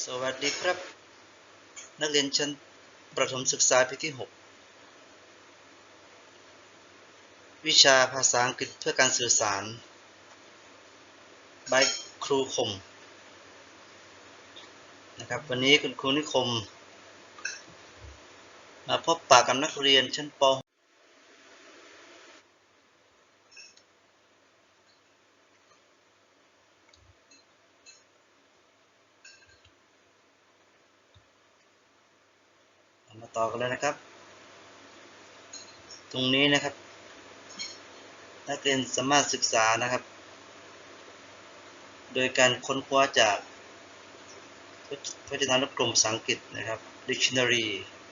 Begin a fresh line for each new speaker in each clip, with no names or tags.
สวัสดีครับ นักเรียนชั้นประถมศึกษาปีที่ 6 วิชาภาษาอังกฤษเพื่อการสื่อสาร by ครูคมนะครับวันนี้คุณครูนิคม มาพบปะกับนักเรียนชั้นป ต่อกันเลยนะครับ ตรงนี้นะครับ นักเรียนสามารถศึกษานะครับ โดยการค้นคว้าจากพจนานุกรมภาษาอังกฤษนะครับ dictionary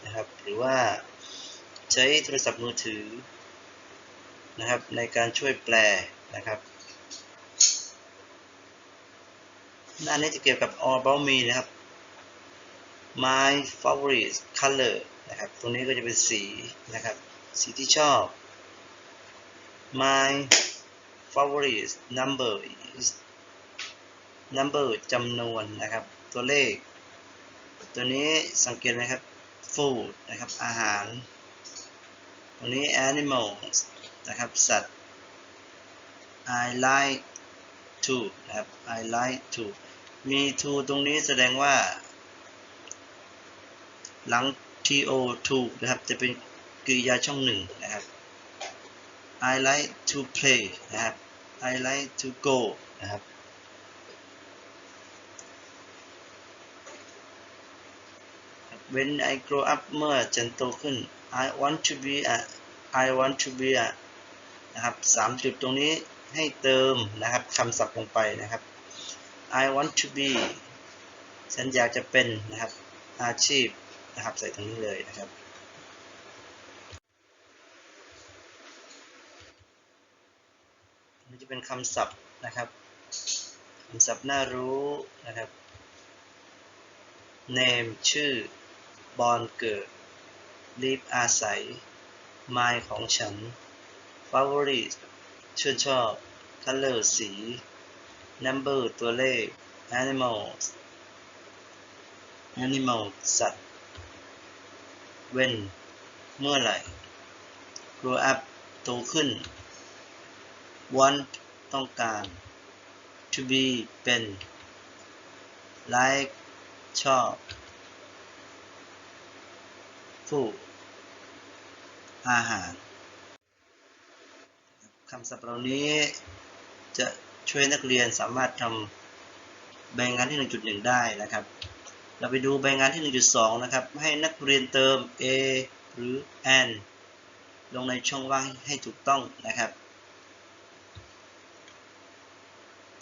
นะครับ หรือว่าใช้โทรศัพท์มือถือนะครับในการช่วยแปลนะครับ หน้านี้จะเกี่ยวกับ all about me นะครับ my favorite color นะครับ ตรงนี้ก็จะเป็นสีนะครับ สีที่ชอบ my favorite number is number จำนวนนะครับ ตัวเลข ตัวนี้สังเกตนะครับ food นะครับ อาหาร ตัวนี้ animals นะครับ สัตว์ I like to นะครับ I like to มี to ตรงนี้แสดงว่า หลัง to to นะครับ จะเป็นกริยาช่องหนึ่งนะครับ I like to play นะครับ I like to go นะครับ When I grow up เมื่อฉันโตขึ้น I want to be a I want to be a นะครับสามจุดตรงนี้ให้เติมนะครับคำศัพท์ลงไปนะครับ I want to be ฉันอยากจะเป็นนะครับอาชีพ นะครับ ใส่ตรงนี้เลยนะครับนี่จะเป็นคำศัพท์นะครับคำศัพท์น่ารู้นะครับ name ชื่อ born เกิด live อาศัย my ของฉัน favorite ชื่นชอบ color สี number ตัวเลข animals animal สัตว์ when เมื่อไหร่ grow up โตขึ้น want ต้องการ to be เป็น like ชอบ food อาหารคำศัพท์เหล่านี้จะช่วยนักเรียนสามารถทำใบงานที่ 1.1 ได้นะครับ เราไปดูใบงานที่ 1.2 นะครับ ให้นักเรียนเติม a หรือ an ลงในช่องว่างให้ถูกต้องนะครับ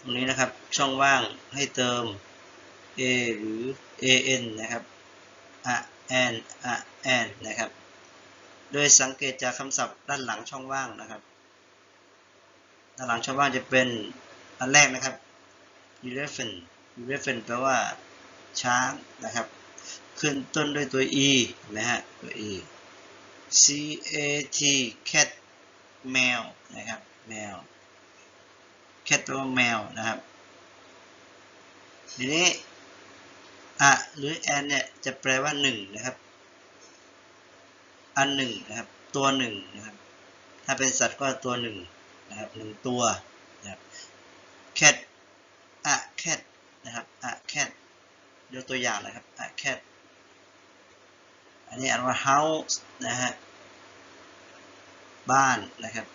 ตรงนี้นะครับช่องว่างให้เติม a หรือ an นะครับ a an a an นะครับ โดยสังเกตจากคำศัพท์ด้านหลังช่องว่างนะครับ ด้านหลังช่องว่างจะเป็นอันแรกนะครับ elephant elephant แปลว่า ช้างนะครับ ขึ้นต้นด้วยตัว e นะฮะ ตัว e c a t cat แมวนะครับ แมว cat แปลว่าแมวนะครับ ทีนี้อะหรือ an เนี่ยจะแปลว่าหนึ่งนะครับ อันหนึ่งนะครับ ตัวหนึ่งนะครับ ถ้าเป็นสัตว์ก็ตัวหนึ่งนะครับหนึ่งตัวนะครับ cat a cat นะครับ a cat ยกตัวอย่างนะครับ a cat อันนี้อ่านว่า house นะฮะ บ้านนะครับ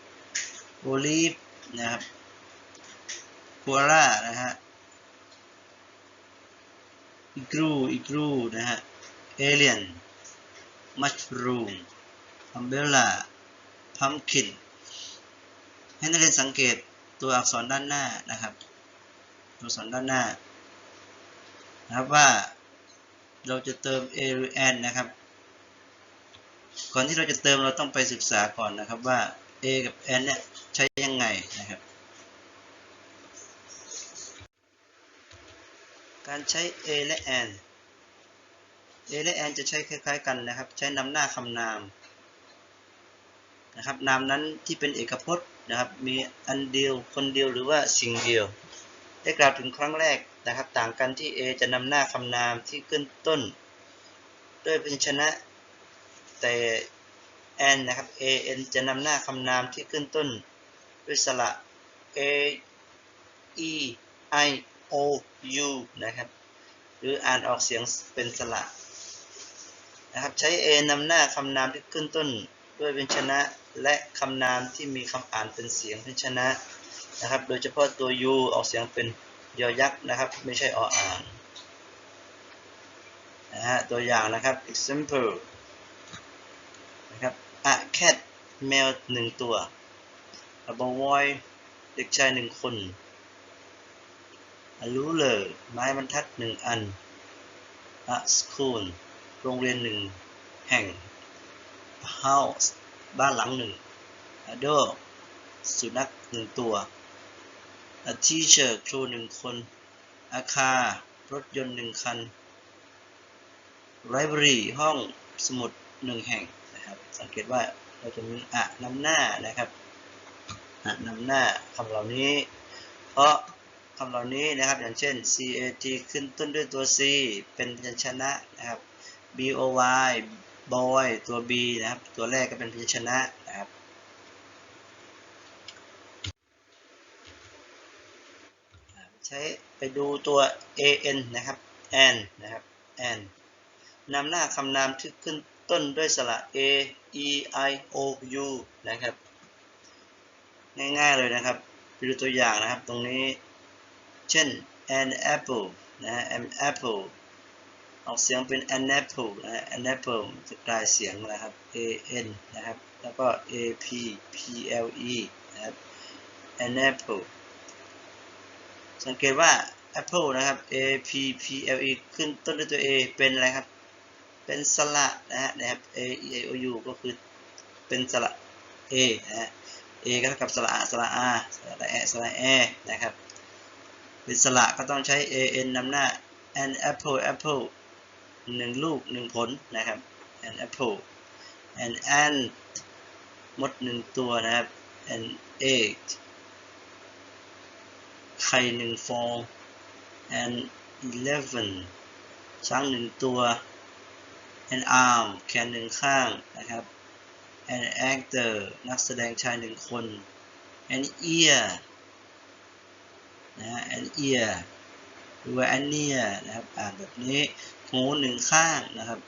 olive นะครับ koala นะฮะ igloo igloo นะฮะ alien mushroom umbrella pumpkin ให้นักเรียนสังเกตตัวอักษรด้านหน้านะครับ ตัวอักษรด้านหน้า นะครับว่าเราจะเติม a หรือ n นะครับ ก่อนที่เราจะเติมเราต้องไปศึกษาก่อนนะครับว่า a กับ n เนี่ยใช้ยังไงนะครับ การใช้ a และ n a และ n จะใช้คล้าย ๆ กันนะครับ ใช้นำหน้าคำนามนะครับนามนั้นที่เป็นเอกพจน์นะครับ มีอันเดียว คนเดียวหรือว่าสิ่งเดียว ได้กล่าวถึงครั้งแรกนะครับ ต่างกันที่ A จะนำหน้าคำนามที่ขึ้นต้น ด้วยพยัญชนะแต่ n นะครับ a n จะนำหน้าคำนามที่ขึ้นต้น ด้วยสระ a e i o u นะครับ หรืออ่านออกเสียงเป็นสระนะครับใช้ a นำหน้าคำนามที่ขึ้นต้น ด้วยพยัญชนะ และคำนามที่มีคำอ่านเป็นเสียงพยัญชนะ นะครับ โดยเฉพาะตัว u ออกเสียงเป็นยอยักษ์นะครับ ไม่ใช่ออ่างนะฮะตัวอย่างนะครับ example นะครับ a cat แมวหนึ่งตัว a boy เด็กชายหนึ่งคน a ruler ไม้บรรทัดหนึ่งอัน a school โรงเรียนหนึ่งแห่ง a house บ้านหลังหนึ่ง a dog สุนัขหนึ่งตัว a teacher ครูหนึ่งคน a car รถยนต์หนึ่งคัน library ห้องสมุดหนึ่งแห่งนะครับ สังเกตว่าเราจะมีอะนำหน้านะครับอะนำหน้าคำเหล่านี้ เพราะคำเหล่านี้นะครับ อย่างเช่น cat ขึ้นต้นด้วยตัว c เป็นพยัญชนะนะครับ boy boy ตัว b นะครับ ตัวแรกก็เป็นพยัญชนะนะครับ ใช้ไปดูตัว an นะครับ an นะครับ an นำหน้าคำนามที่ขึ้นต้นด้วยสระ a e i o u นะครับ ง่ายๆเลยนะครับไปดูตัวอย่างนะครับตรงนี้ เช่น an apple นะ an apple ออกเสียงเป็น an apple นะ an apple จะกลายเสียงนะครับ a n นะครับ แล้วก็ a p p l e นะครับ an apple สังเกตว่า apple นะครับ a p p l e ขึ้นต้นด้วยตัว a เป็นอะไรครับ เป็นสระนะฮะนะครับ a e i o u ก็คือเป็นสระ a นะฮะ a ก็เท่ากับสระ a สระ a สระ e สระ e นะครับเป็นสระก็ต้องใช้ a n นำหน้า an apple apple หนึ่งลูกหนึ่งผลนะครับ an apple an ant มดหนึ่งตัวนะครับ an egg ไข่หนึ่งฟอง an eleven ช้างหนึ่งตัว an arm แขนหนึ่งข้างนะครับ an actor นักแสดงชายหนึ่งคน an ear นะฮะ an ear หรือว่า an ear นะครับ อ่านแบบนี้ หูหนึ่งข้างนะครับ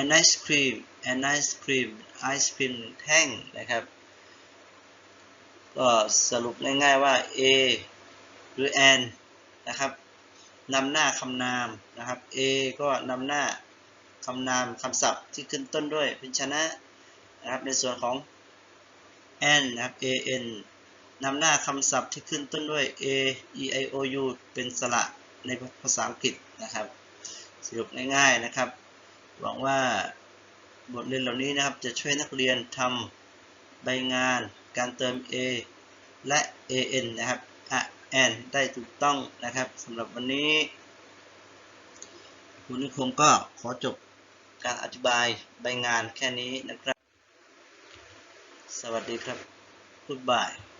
an ice cream an ice cream ไอศครีมหนึ่งแท่งนะครับ ก็สรุปง่ายๆว่า a หรือ an นะครับนำหน้าคำนามนะครับ a ก็นำหน้าคำนามคำศัพท์ที่ขึ้นต้นด้วยพยัญชนะนะครับในส่วนของ an นะครับ an นำหน้าคำศัพท์ที่ขึ้นต้นด้วย a e i o u เป็นสระในภาษาอังกฤษนะครับ สรุปง่ายๆนะครับหวังว่าบทเรียนเหล่านี้นะครับจะช่วยนักเรียนทำใบงาน การเติม a และ an นะครับ a n ได้ถูกต้องนะครับสำหรับวันนี้ คุณนิคมก็ขอจบการอธิบายใบงานแค่นี้นะครับ สวัสดีครับ Goodbye